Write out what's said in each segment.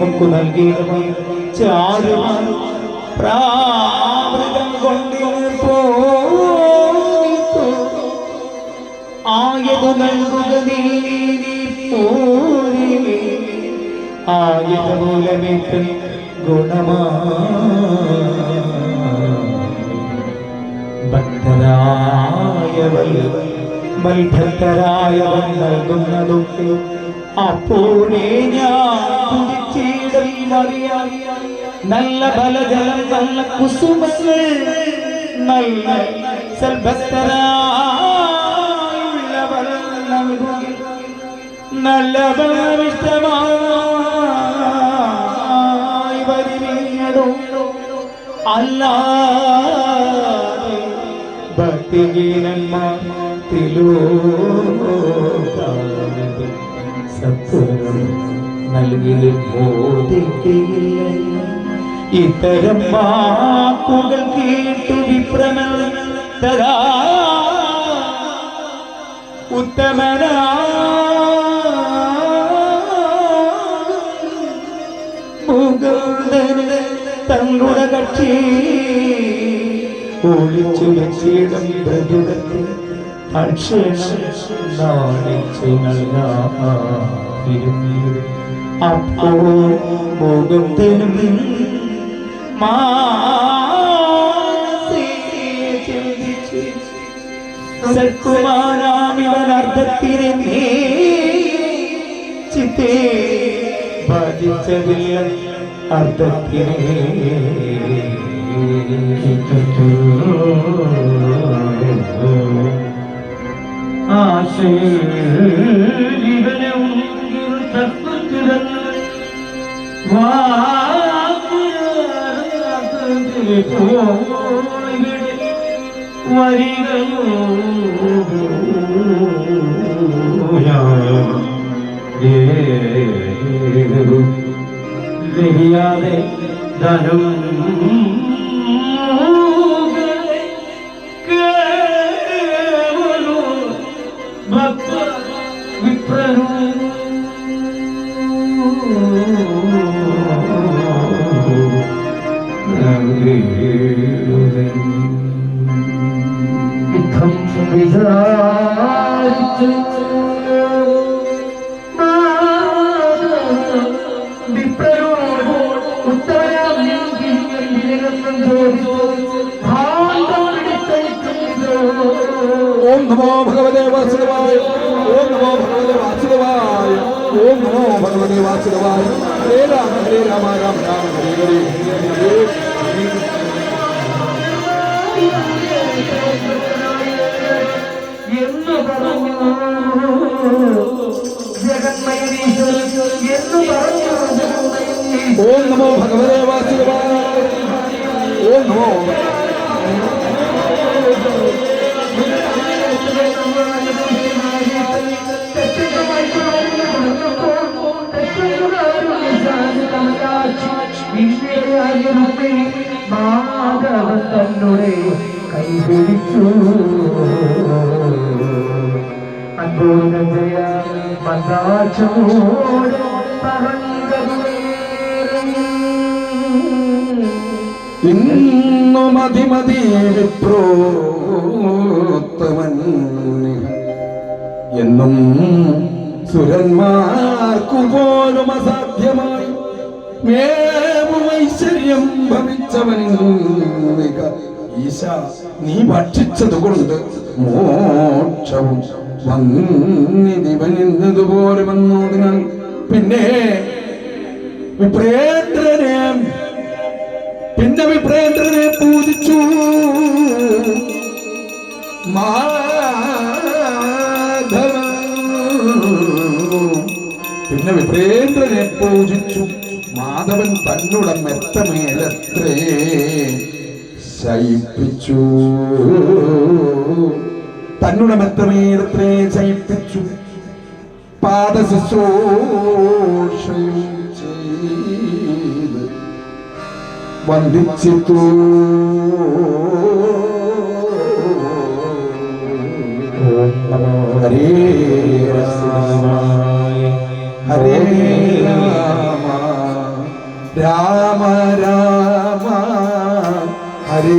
നമുക്ക് നൽകിയിടമേ ചാരുവാൻ പ്രാവൃതം കൊണ്ടിന് ആയതു നൽകുക ആയത മൂലമേറ്റ ഗുണമാ. ഭക്തരായവർ ബൽഭക്തരായവർ നൽകുന്നതൊക്കെ അപ്പോഴേ ഞാൻ നല്ല ഫലജലം നല്ല കുസുമങ്ങൾ നല്ല സൽഭക്തരായുള്ളവർ നൽകുക നല്ല അല്ലാതെ ഭക്തിഹീനന്മാർ സത്വരം നൽകി ബോധിക്കയില്ല ഇത്തരം വാക്കുകൾ കേട്ടു വിപ്രമൻ തരാ. ഉത്തമനാ. തങ്ങളുടെ കക്ഷി ഒളിച്ചു വെച്ചിടം പ്രതിടത്തിൽ അക്ഷണം നാണിച്ചു നൽകാതിരുന്നു അപ്പോൾ മുകുന്ദനും മാനസേ ചിന്തിച്ചു സത്കുമാരാമിവൻ അർത്ഥത്തിനെ നീ ചിത്തേ ബാധിച്ചതില്ല അർത്ഥത്തിനെ Oh ഭഗവതേ വാസുദേവായ ഓം നമോ ഭഗവതേ വാസുദേവായ ഓം നമോ ഭഗവതേ വാസുദേവായ ഹരേ രാമ ഹരേ രാമ രാമ രാമ ഹരേ ഹരേ ഹരേ ഹരേ എന്ന് പറഞ്ഞു ജഗന്മയീശ്വരൻ എന്ന് പറഞ്ഞു ജഗന്മയീശ്വരൻ ഓം നമോ ഭഗവതേ വാസുദേവായ. ഓം നമോ. മന്ദാച്ചോട് മതി മതി മതിമതി വിപ്രോത്തമൻ എന്നും സുരന്മാർക്കു പോലും അസാധ്യമായി മേവും ഐശ്വര്യം ഭവിച്ചവൻ ഈശ നീ ഭക്ഷിച്ചതുകൊണ്ട് മോക്ഷവും വന്നിതിവനിന്നതുപോലെ വന്നോതിനാൽ പിന്നെ വിപ്രേന്ദ്രനെ പിന്നെ വിപ്രേന്ദ്രനെ പൂജിച്ചു. പിന്നെ വിപ്രേന്ദ്രനെ പൂജിച്ചു. മാധവൻ തന്നുട മെത്തമേലത്രേ ശയിപ്പിച്ചു. തന്നുടെ ജയിപ്പിച്ചു പാദശുശ്രൂഷയും ചെയ്ത് വന്ദിച്ചിട്ടു ഹരേ ഹരേ രാമ. രാമ. ഹരേ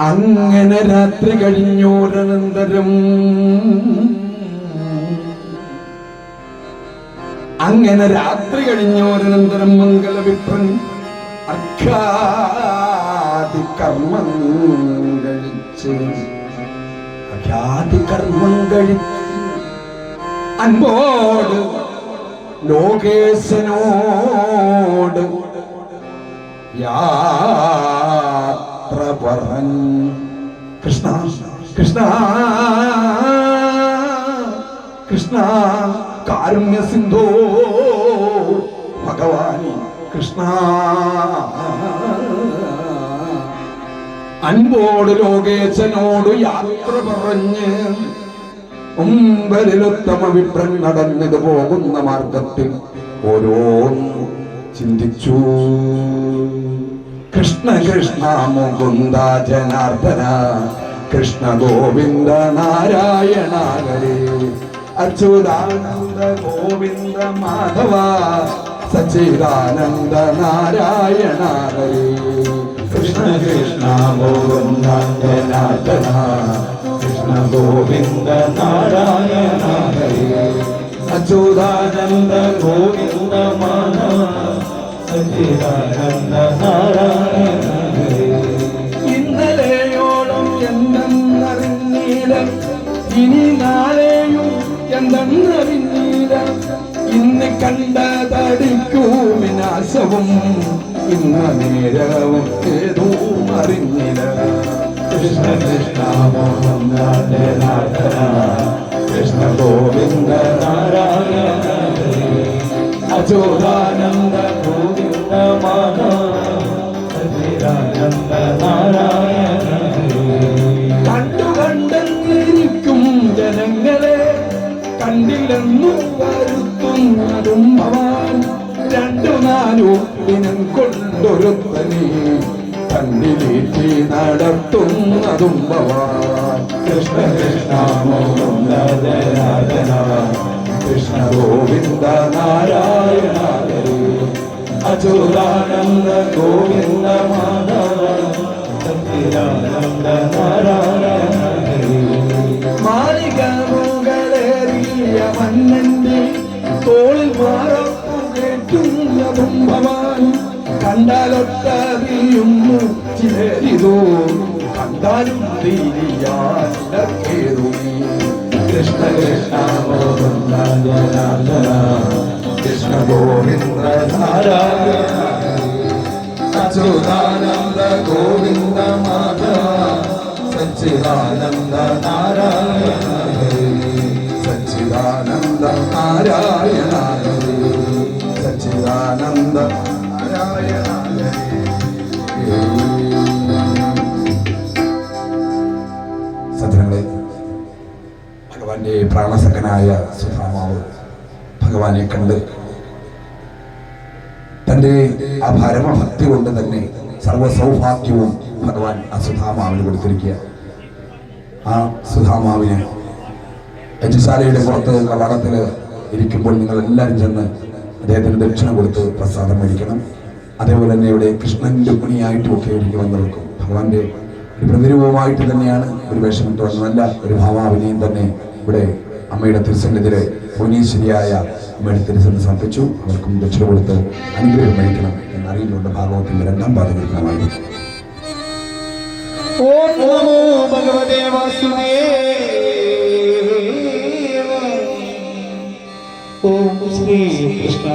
അങ്ങനെ രാത്രി കഴിഞ്ഞോരനന്തരം അങ്ങനെ രാത്രി കഴിഞ്ഞോരനന്തരം മംഗളവിപ്രൻ അഖ്യാതി കർമ്മം കഴിച്ച്. അഖ്യാതി കർമ്മം കഴിച്ച് അൻപോട് ലോകേശനോട് യാത്ര പറഞ്ഞു. കൃഷ്ണ കൃഷ്ണ കൃഷ്ണ കാരുണ്യ സിന്ധോ ഭഗവാനി കൃഷ്ണ. അൻപോട് ലോകേശനോട് യാത്ര പറഞ്ഞ്. മുമ്പലിലുത്തമ വിപ്രൻ നടന്നിത് പോകുന്ന മാർഗത്തിൽ ഓരോന്നും ചിന്തിച്ചു. കൃഷ്ണ കൃഷ്ണ മുകുന്ദ ജനാർദ്ദന കൃഷ്ണ ഗോവിന്ദ നാരായണ അച്യുതാനന്ദ ഗോവിന്ദ മാധവ സച്ചിദാനന്ദ നാരായണ കൃഷ്ണ കൃഷ്ണ ഗോവിന്ദ ജനാർദ്ദന കൃഷ്ണ ഗോവിന്ദ നാരായണ ഹരേ അച്യുതാനന്ദ ഗോവിന്ദ മാന സച്ചിദാനന്ദ നാരായണ ഹരേ ഇന്നലെയോളം എന്തെന്നറിഞ്ഞീല ഇനി നാളെയും എന്തെന്നറിഞ്ഞീല ഇന്ന് കണ്ടതടിക്കൂ വിനാശവും. ഇന്ന നേരവും ഏതോ കൃഷ്ണ കൃഷ്ണ മോഹന ജനാർദ്ദന കൃഷ്ണ ഗോവിന്ദ നാരായണ ഹരേ അചോദാനന്ദ ഗോവിന്ദ സച്ചിദാനന്ദ നാരായണ നടത്തുന്നതും കൃഷ്ണ കൃഷ്ണ കൃഷ്ണ ഗോവിന്ദ നാരായണ ഹരേ അച്യുതാനന്ദ ഗോവിന്ദ മാധവ സച്ചിദാനന്ദ നാരായണ മാലിക മുകളേറിയ മന്നന്റെ തോളിൽ മാറപ്പുകേറ്റുന്നതും ഭവാൻ കണ്ടാലൊട്ടറിയുന്നു ചിലരിതോ തീരിയാതേതു കൃഷ്ണ കൃഷ്ണ ഗോവിന്ദ ജനാർദ്ദന കൃഷ്ണ ഗോവിന്ദ നാരായണ അച്യുതാനന്ദ ഗോവിന്ദ മാധവ സച്ചിദാനന്ദ നാരായണ സച്ചിദാനന്ദ നാരായണ സജ്ജനങ്ങളെ ഭഗവാന്റെ പ്രാണസഖനായ സുധാമാവ് ഭഗവാനെ കണ്ട് തന്റെ ആ പരമഭക്തി കൊണ്ട് തന്നെ സർവസൗഭാഗ്യവും ഭഗവാൻ ആ സുധാമാവിന് കൊടുത്തിരിക്കുക ആ സുധാമാവിന് യജുശാലയുടെ പുറത്ത് കവാടത്തിൽ ഇരിക്കുമ്പോൾ നിങ്ങൾ എല്ലാവരും ചെന്ന് അദ്ദേഹത്തിന് ദക്ഷിണ കൊടുത്ത് പ്രസാദം മേടിക്കണം. അതേപോലെ തന്നെ ഇവിടെ കൃഷ്ണൻ രുക്മിണിയായിട്ടും ഒക്കെ എനിക്ക് വന്നിരിക്കും ഭഗവാന്റെ ഒരു പ്രതിരൂപമായിട്ട് തന്നെയാണ് ഒരു നല്ല ഒരു ഭാവാഭിനയം തന്നെ ഇവിടെ അമ്മയുടെ തിരുസന്നിധിരെ പുനീശ്വരിയായ അമ്മയുടെ തിരുസന്നിധി സമർപ്പിച്ചു. അവർക്കും ദക്ഷിണ കൊടുത്ത് അനുഗ്രഹം വഹിക്കണം എന്നറിയില്ലുണ്ട് ഭാഗവത്തിന്റെ രണ്ടാം പാതകൃതമായി ഓം നമോ ഭഗവതേ ശ്രീ കൃഷ്ണ